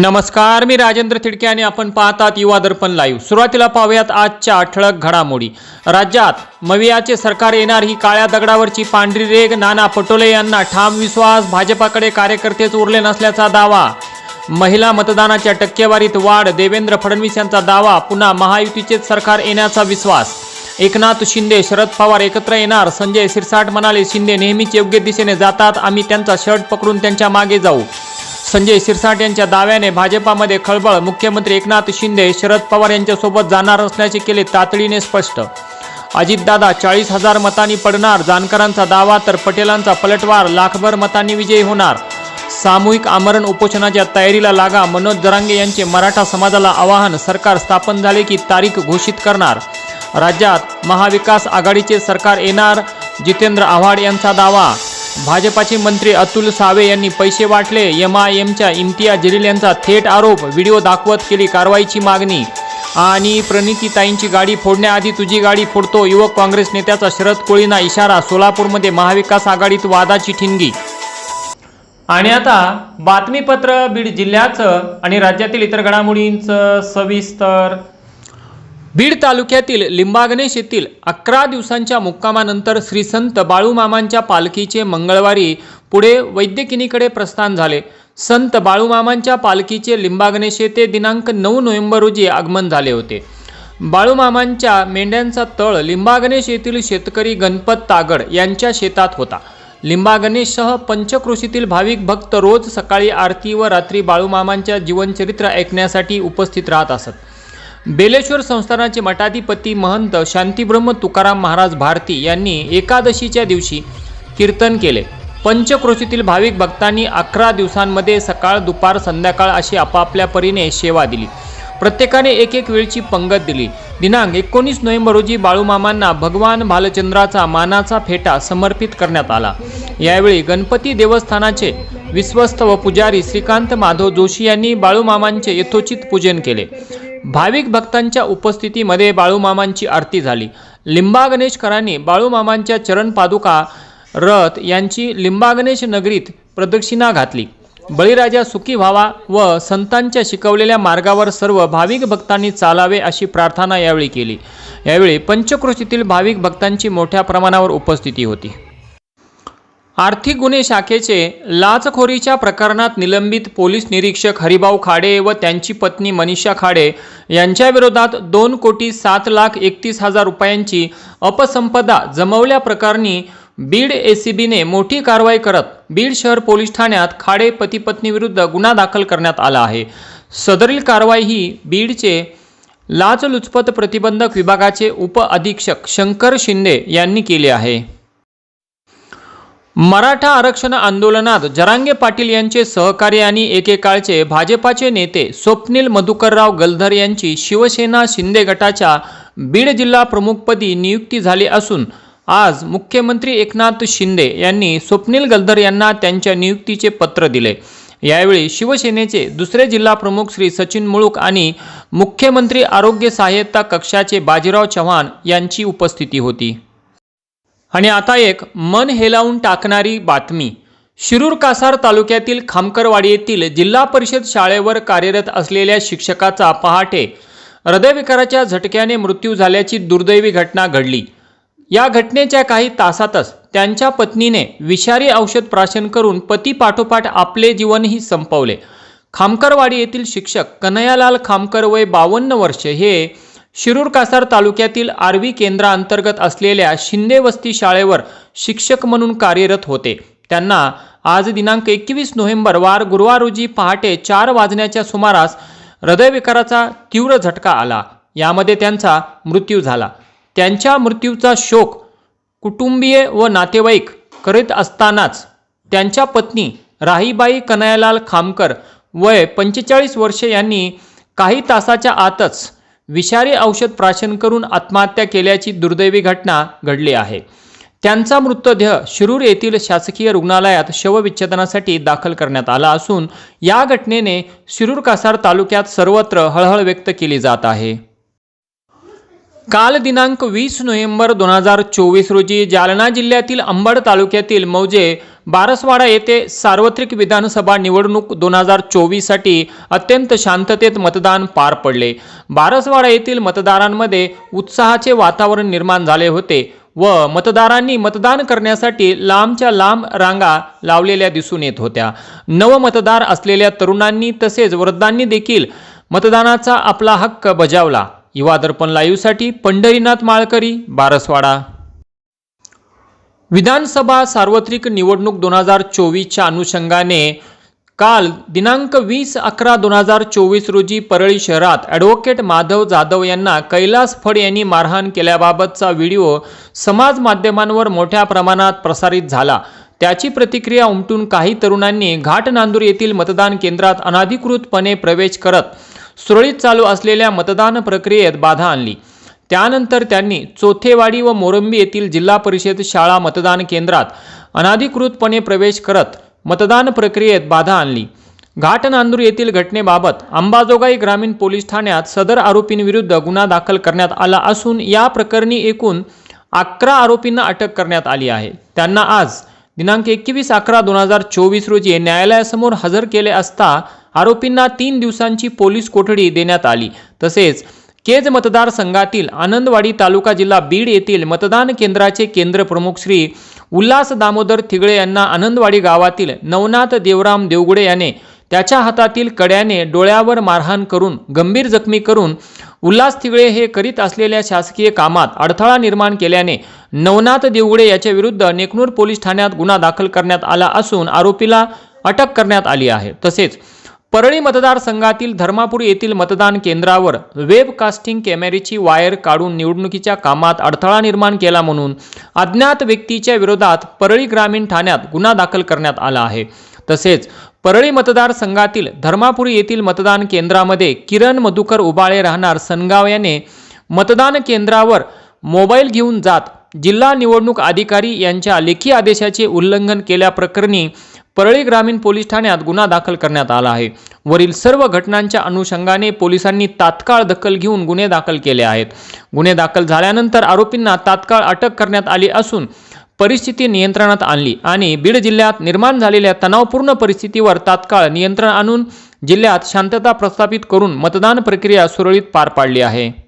नमस्कार मी राजेंद्र थिडके आणि आपण पाहतात युवा दर्पण लाईव्ह सुरुवातीला पाहूयात आजच्या ठळक घडामोडी. राज्यात मवियाचे सरकार येणार ही काळ्या दगडावरची पांढरी रेग नाना पटोले यांना ठाम विश्वास भाजपाकडे कार्यकर्तेच उरले नसल्याचा दावा. महिला मतदानाच्या टक्केवारीत वाढ देवेंद्र फडणवीस यांचा दावा पुन्हा महायुतीचेच सरकार येण्याचा विश्वास. एकनाथ शिंदे शरद पवार एकत्र येणार संजय सिरसाट म्हणाले शिंदे नेहमीच योग्य दिशेने जातात आम्ही त्यांचा शर्ट पकडून त्यांच्या मागे जाऊ. संजय सिरसाट यांच्या दाव्याने भाजपामध्ये खळबळ. मुख्यमंत्री एकनाथ शिंदे शरद पवार यांच्यासोबत जाणार असल्याचे केले तातडीने स्पष्ट. अजितदादा चाळीस हजार मतांनी पडणार. जानकरांचा दावा तर पटेलांचा पलटवार. लाखभर मतांनी विजयी होणार. सामूहिक आमरण उपोषणाच्या तयारीला लागा. मनोज जरांगे यांचे मराठा समाजाला आवाहन. सरकार स्थापन झाले की तारीख घोषित करणार. राज्यात महाविकास आघाडीचे सरकार येणार. जितेंद्र आव्हाड यांचा दावा. भाजपाचे मंत्री अतुल सावे यांनी पैसे वाटले. एमआयएमच्या एमच्या इम्तियाज जलील यांचा थेट आरोप. व्हिडिओ दाखवत केली कारवाईची मागणी. आणि प्रणितीताईंची गाडी फोडण्याआधी तुझी गाडी फोडतो. युवक काँग्रेस नेत्याचा शरद कोळींना इशारा. सोलापूरमध्ये महाविकास आघाडीत वादाची ठिणगी. आणि आता बातमीपत्र बीड जिल्ह्याचं आणि राज्यातील इतर घडामोडींचं सविस्तर बीड तालुक्यातील लिंबागणेश येथील अकरा दिवसांच्या मुक्कामानंतर श्री संत बाळूमामांच्या पालखीचे मंगळवारी पुढे वैद्यकिनीकडे प्रस्थान झाले. संत बाळूमामांच्या पालखीचे लिंबागणेश येथे दिनांक नऊ नोव्हेंबर रोजी आगमन झाले होते. बाळूमामांच्या मेंढ्यांचा तळ लिंबागणेश येथील शेतकरी गणपत तागड यांच्या शेतात होता. लिंबागणेशसह पंचक्रोशीतील भाविक भक्त रोज सकाळी आरती व रात्री बाळूमामांच्या जीवनचरित्र ऐकण्यासाठी उपस्थित राहत असत. बेलेश्वर संस्थानाचे मठाधिपती महंत शांतीब्रह्म तुकाराम महाराज भारती यांनी एकादशीच्या दिवशी कीर्तन केले. पंचक्रोशीतील भाविक भक्तांनी अकरा दिवसांमध्ये सकाळ दुपार संध्याकाळ अशी आपापल्या परीने सेवा दिली. प्रत्येकाने एक एक वेळची पंगत दिली. दिनांक एकोणीस नोव्हेंबर रोजी बाळूमामांना भगवान भालचंद्राचा मानाचा फेटा समर्पित करण्यात आला. यावेळी गणपती देवस्थानाचे विश्वस्त व पुजारी श्रीकांत माधव जोशी यांनी बाळूमामांचे यथोचित पूजन केले. भाविक भक्तांच्या उपस्थितीमध्ये बाळूमामांची आरती झाली. लिंबा गणेशकरांनी बाळूमामांच्या चरण पादुका रथ यांची लिंबागणेश नगरीत प्रदक्षिणा घातली. बळीराजा सुखी व्हावा व संतांच्या शिकवलेल्या मार्गावर सर्व भाविक भक्तांनी चालावे अशी प्रार्थना यावेळी केली. यावेळी पंचक्रोशीतील भाविक भक्तांची मोठ्या प्रमाणावर उपस्थिती होती. आर्थिक गुन्हे शाखेचे लाचखोरीच्या प्रकरणात निलंबित पोलीस निरीक्षक हरिभाऊ खाडे व त्यांची पत्नी मनीषा खाडे यांच्याविरोधात दोन कोटी सात लाख एकतीस हजार रुपयांची अपसंपदा जमवल्या प्रकरणी बीड एसीबीने मोठी कारवाई करत बीड शहर पोलीस ठाण्यात खाडे पती पत्नीविरुद्ध गुन्हा दाखल करण्यात आला आहे. सदरील कारवाई ही बीडचे लाचलुचपत प्रतिबंधक विभागाचे उप अधीक्षक शंकर शिंदे यांनी केली आहे. मराठा आरक्षण आंदोलनात जरांगे पाटील यांचे सहकारी आणि एकेकाळचे भाजपाचे नेते स्वप्नील मधुकरराव गलधर यांची शिवसेना शिंदे गटाच्या बीड जिल्हा प्रमुखपदी नियुक्ती झाली असून आज मुख्यमंत्री एकनाथ शिंदे यांनी स्वप्नील गलधर यांना त्यांच्या नियुक्तीचे पत्र दिले. यावेळी शिवसेनेचे दुसरे जिल्हा प्रमुख श्री सचिन मुळूक आणि मुख्यमंत्री आरोग्य सहाय्यता कक्षाचे बाजीराव चव्हाण यांची उपस्थिती होती. आणि आता एक मन हेलावून टाकणारी बातमी. शिरूर कासार तालुक्यातील खामकरवाडी येथील जिल्हा परिषद शाळेवर कार्यरत असलेल्या शिक्षकाचा पहाटे हृदयविकाराच्या झटक्याने मृत्यू झाल्याची दुर्दैवी घटना घडली. या घटनेच्या काही तासातच त्यांच्या पत्नीने विषारी औषध प्राशन करून पती पाठोपाठ आपले जीवनही संपवले. खामकरवाडी येथील शिक्षक कन्हैयालाल खामकर वय बावन्न वर्षे हे शिरूर कासार तालुक्यातील आर्वी केंद्राअंतर्गत असलेल्या शिंदे वस्ती शाळेवर शिक्षक म्हणून कार्यरत होते. त्यांना आज दिनांक एकवीस नोव्हेंबर वार गुरुवार रोजी पहाटे चार वाजण्याच्या सुमारास हृदयविकाराचा तीव्र झटका आला. यामध्ये त्यांचा मृत्यू झाला. त्यांच्या मृत्यूचा शोक कुटुंबीय व नातेवाईक करीत असतानाच त्यांच्या पत्नी राहीबाई कनयालाल खामकर वय पंचेचाळीस वर्षे यांनी काही तासाच्या आतच विषारी औषध प्राशन करून आत्महत्या केल्याची दुर्दैवी घटना घडली आहे. त्यांचा मृतदेह शिरूर येथील शासकीय रुग्णालयात शवविच्छेदनासाठी दाखल करण्यात आला असून या घटनेने शिरूर कासार तालुक्यात सर्वत्र हळहळ व्यक्त केली जात आहे. काल दिनांक वीस नोव्हेंबर दोन हजार चोवीस रोजी जालना जिल्ह्यातील अंबड तालुक्यातील मौजे बारसवाडा येथे सार्वत्रिक विधानसभा निवडणूक दोन हजार चोवीससाठी अत्यंत शांततेत मतदान पार पडले. बारसवाडा येथील मतदारांमध्ये उत्साहाचे वातावरण निर्माण झाले होते व मतदारांनी मतदान करण्यासाठी लांबच्या लांब रांगा लावलेल्या दिसून येत होत्या. नवमतदार असलेल्या तरुणांनी तसेच वृद्धांनी देखील मतदानाचा आपला हक्क बजावला. युवा दर्पण लाईव्हसाठी पंढरीनाथ माळकरी बारसवाडा. विधानसभा सार्वत्रिक निवडणूक दोन हजार चोवीसच्या अनुषंगाने काल दिनांक वीस अकरा दोन हजार चोवीस रोजी परळी शहरात ॲडव्होकेट माधव जाधव यांना कैलास फड यांनी मारहाण केल्याबाबतचा व्हिडिओ समाज माध्यमांवर मोठ्या प्रमाणात प्रसारित झाला. त्याची प्रतिक्रिया उमटून काही तरुणांनी घाट नांदूर येथील मतदान केंद्रात अनाधिकृतपणे प्रवेश करत सुरळीत चालू असलेल्या मतदान प्रक्रियेत बाधा आणली. त्यानंतर त्यांनी चोथेवाडी व मोरंबी येथील जिल्हा परिषद शाळा मतदान केंद्रात अनाधिकृतपणे प्रवेश करत मतदान प्रक्रियेत बाधा आणली. घाट नांदूर येथील घटनेबाबत अंबाजोगाई ग्रामीण पोलीस ठाण्यात सदर आरोपींविरुद्ध गुन्हा दाखल करण्यात आला असून या प्रकरणी एकूण अकरा आरोपींना अटक करण्यात आली आहे. त्यांना आज दिनांक एकवीस अकरा दोन हजार चोवीस रोजी न्यायालयासमोर हजर केले असता आरोपींना तीन दिवसांची पोलीस कोठडी देण्यात आली. तसेच केज मतदारसंघातील आनंदवाडी तालुका जिल्हा बीड येथील मतदान केंद्राचे केंद्र प्रमुख श्री उल्हास दामोदर थिगळे यांना आनंदवाडी गावातील नवनाथ देवराम देवगुडे याने त्याच्या हातातील कड्याने डोळ्यावर मारहाण करून गंभीर जखमी करून उल्हास थिगळे हे करीत असलेल्या शासकीय कामात अडथळा निर्माण केल्याने नवनाथ देवगुडे याच्या विरुद्ध नेकनूर पोलीस ठाण्यात गुन्हा दाखल करण्यात आला असून आरोपीला अटक करण्यात आली आहे. तसेच परळी मतदारसंघातील धर्मापूर येथील मतदान केंद्रावर वेब कास्टिंग कॅमेऱ्याची वायर काढून निवडणुकीच्या कामात अडथळा निर्माण केला म्हणून अज्ञात व्यक्तीच्या विरोधात परळी ग्रामीण ठाण्यात गुन्हा दाखल करण्यात आला आहे. तसेच परळी मतदारसंघातील धर्मापुरी येथील मतदान केंद्रामध्ये किरण मधुकर उबाळे राहणार सनगाव याने मतदान केंद्रावर मोबाईल घेऊन जात जिल्हा निवडणूक अधिकारी यांच्या लेखी आदेशाचे उल्लंघन केल्याप्रकरणी परळी ग्रामीण पोलीस ठाण्यात गुन्हा दाखल करण्यात आला आहे. वरील सर्व घटनांच्या अनुषंगाने पोलिसांनी तात्काळ दखल घेऊन गुन्हे दाखल केले आहेत. गुन्हे दाखल झाल्यानंतर आरोपींना तात्काळ अटक करण्यात आली असून परिस्थिती नियंत्रणात आणली आणि बीड जिल्ह्यात निर्माण झालेल्या तणावपूर्ण परिस्थितीवर तात्काळ नियंत्रण आणून जिल्ह्यात शांतता प्रस्थापित करून मतदान प्रक्रिया सुरळीत पार पाडली आहे.